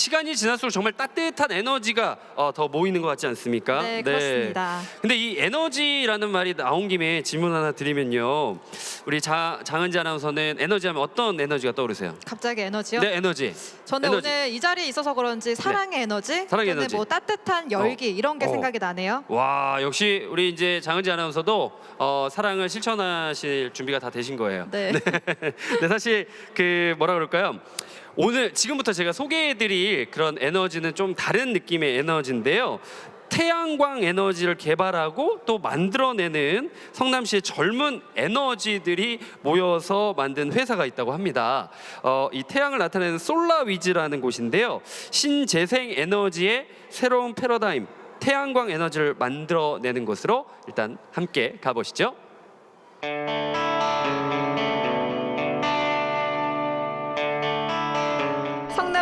시간이 지날수록 정말 따뜻한 에너지가 어, 더 모이는 것 같지 않습니까? 네, 그렇습니다. 근데 이 에너지라는 말이 나온 김에 질문 하나 드리면요. 우리 자, 장은지 아나운서는 에너지 하면 어떤 에너지가 떠오르세요? 갑자기 에너지요? 네, 에너지. 저는 에너지. 네. 오늘 이 자리에 있어서 그런지 사랑의 에너지, 사랑의 에너지. 뭐 따뜻한 열기 이런 게 어. 생각이 나네요. 와 역시 우리 이제 장은지 아나운서도 어, 사랑을 실천하실 준비가 다 되신 거예요. 네. 네, 사실 그 뭐라 그럴까요? 오늘 지금부터 제가 소개해드릴 그런 에너지는 좀 다른 느낌의 에너지인데요. 태양광 에너지를 개발하고 또 만들어내는 성남시의 젊은 에너지들이 모여서 만든 회사가 있다고 합니다. 어, 이 태양을 나타내는 솔라위즈라는 곳인데요. 신재생 에너지의 새로운 패러다임, 태양광 에너지를 만들어내는 곳으로 일단 함께 가보시죠.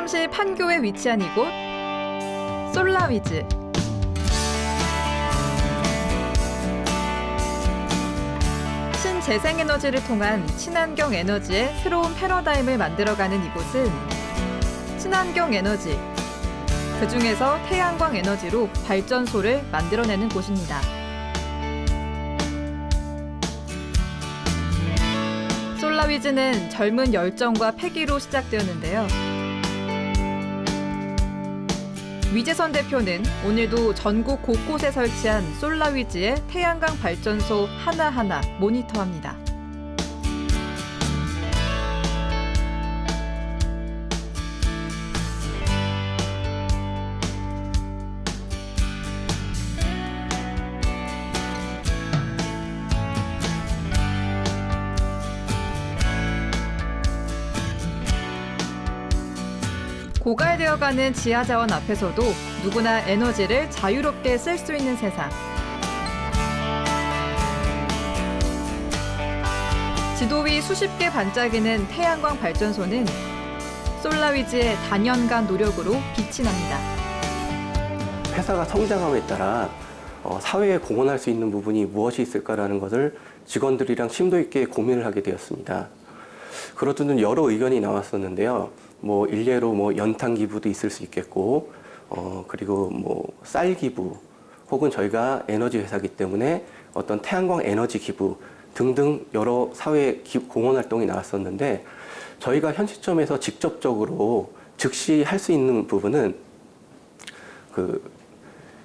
성남시 판교에 위치한 이곳 솔라위즈. 신재생에너지를 통한 친환경 에너지의 새로운 패러다임을 만들어가는 이곳은 친환경 에너지, 그 중에서 태양광 에너지로 발전소를 만들어내는 곳입니다. 솔라위즈는 젊은 열정과 패기로 시작되었는데요. 위재선 대표는 오늘도 전국 곳곳에 설치한 솔라위즈의 태양광 발전소 하나하나 모니터합니다. 고갈되어가는 지하 자원 앞에서도 누구나 에너지를 자유롭게 쓸 수 있는 세상. 지도 위 수십 개 반짝이는 태양광 발전소는 솔라위즈의 단연간 노력으로 빛이 납니다. 회사가 성장함에 따라 어, 사회에 공헌할 수 있는 부분이 무엇이 있을까라는 것을 직원들이랑 심도 있게 고민을 하게 되었습니다. 그렇듯 여러 의견이 나왔었는데요. 뭐 일례로 뭐 연탄 기부도 있을 수 있겠고, 어 그리고 뭐 쌀 기부, 혹은 저희가 에너지 회사기 때문에 어떤 태양광 에너지 기부 등등 여러 사회 기- 공헌 활동이 나왔었는데 저희가 현 시점에서 직접적으로 즉시 할 수 있는 부분은 그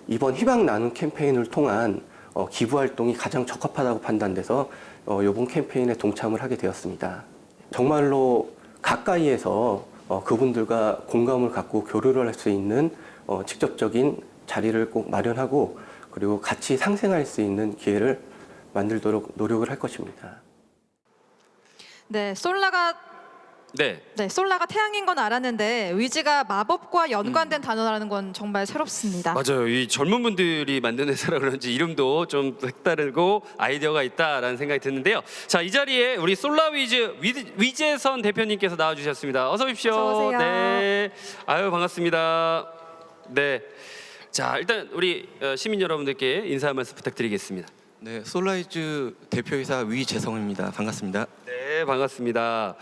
이번 희망 나눔 캠페인을 통한 어, 기부 활동이 가장 적합하다고 판단돼서 어, 이번 캠페인에 동참을 하게 되었습니다. 정말로 가까이에서 어, 그분들과 공감을 갖고 교류를 할 수 있는 어, 직접적인 자리를 꼭 마련하고 그리고 같이 상생할 수 있는 기회를 만들도록 노력을 할 것입니다. 네, 솔라가 네. 네, 솔라가 태양인 건 알았는데 위즈가 마법과 연관된 단어라는 건 정말 새롭습니다. 맞아요. 이 젊은 분들이 만든 회사라 그런지 이름도 좀 색다르고 아이디어가 있다라는 생각이 드는데요. 자, 이 자리에 우리 솔라위즈 위- 위재선 대표님께서 나와 주셨습니다. 어서 오십시오. 어서 오세요. 네. 아유, 반갑습니다. 네. 자, 일단 우리 어, 시민 여러분들께 인사 한 말씀 부탁드리겠습니다. 네, 솔라이즈 대표이사 위재성입니다. 반갑습니다. 네, 반갑습니다.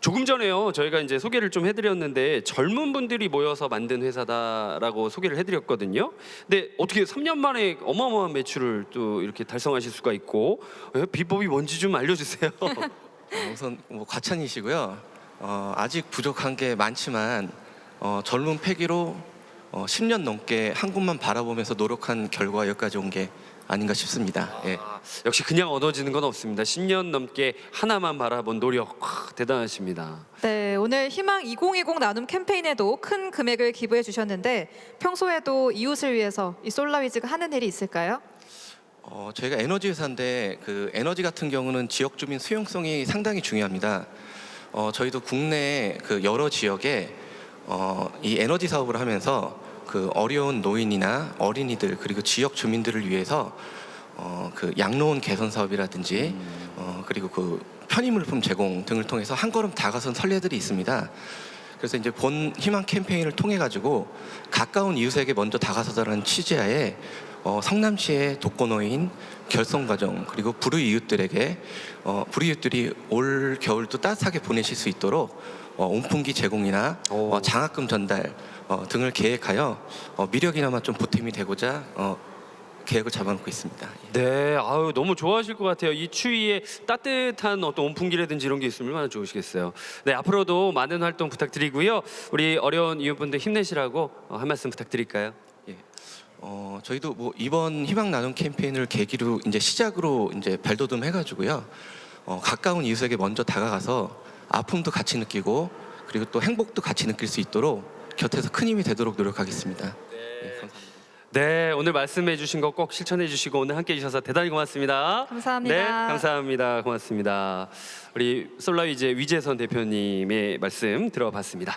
조금 전에요, 저희가 이제 소개를 좀 해드렸는데 젊은 분들이 모여서 만든 회사다라고 소개를 해드렸거든요. 근데 어떻게 3년 만에 어마어마한 매출을 또 이렇게 달성하실 수가 있고 예? 비법이 뭔지 좀 알려주세요. 어, 우선 뭐 과찬이시고요. 어, 아직 부족한 게 많지만 어, 젊은 패기로 어, 10년 넘게 한 곳만 바라보면서 노력한 결과 여기까지 온 게 아닌가 싶습니다. 예. 아, 역시 그냥 얻어지는 건 없습니다. 10년 넘게 하나만 바라본 노력 와, 대단하십니다. 네, 오늘 희망 2020 나눔 캠페인에도 큰 금액을 기부해 주셨는데 평소에도 이웃을 위해서 이 솔라위즈가 하는 일이 있을까요? 어, 저희가 에너지 회사인데 그 에너지 같은 경우는 지역 주민 수용성이 상당히 중요합니다. 어, 저희도 국내 그 여러 지역에 어, 이 에너지 사업을 하면서 그 어려운 노인이나 어린이들 그리고 지역 주민들을 위해서 어, 그 양로원 개선 사업이라든지 어, 그리고 그 편의물품 제공 등을 통해서 한 걸음 다가선 선례들이 있습니다. 그래서 이제 본 희망 캠페인을 통해 가지고 가까운 이웃에게 먼저 다가서자는 취지하에 어, 성남시의 독거노인 결성 과정 그리고 불우 이웃들에게 어, 불우 이웃들이 올 겨울도 따뜻하게 보내실 수 있도록 어, 온풍기 제공이나 오. 어, 장학금 전달 어, 등을 계획하여 어, 미력이나마 좀 보탬이 되고자 어, 계획을 잡아놓고 있습니다. 예. 네, 아유 너무 좋아하실 것 같아요. 이 추위에 따뜻한 어떤 온풍기라든지 이런 게 있으면 얼마나 좋으시겠어요. 네, 앞으로도 많은 활동 부탁드리고요. 우리 어려운 이웃분들 힘내시라고 어, 한 말씀 부탁드릴까요? 예. 어, 저희도 뭐 이번 희망 나눔 캠페인을 계기로 이제 시작으로 이제 발돋움 해가지고요. 어, 가까운 이웃에게 먼저 다가가서 아픔도 같이 느끼고 그리고 또 행복도 같이 느낄 수 있도록 곁에서 큰 힘이 되도록 노력하겠습니다. 예, 감사합니다. 네, 오늘 말씀해 주신 거 꼭 실천해 주시고 오늘 함께 해 주셔서 대단히 고맙습니다. 감사합니다. 네, 감사합니다. 고맙습니다. 우리 솔라위즈 위재선 대표님의 말씀 들어봤습니다.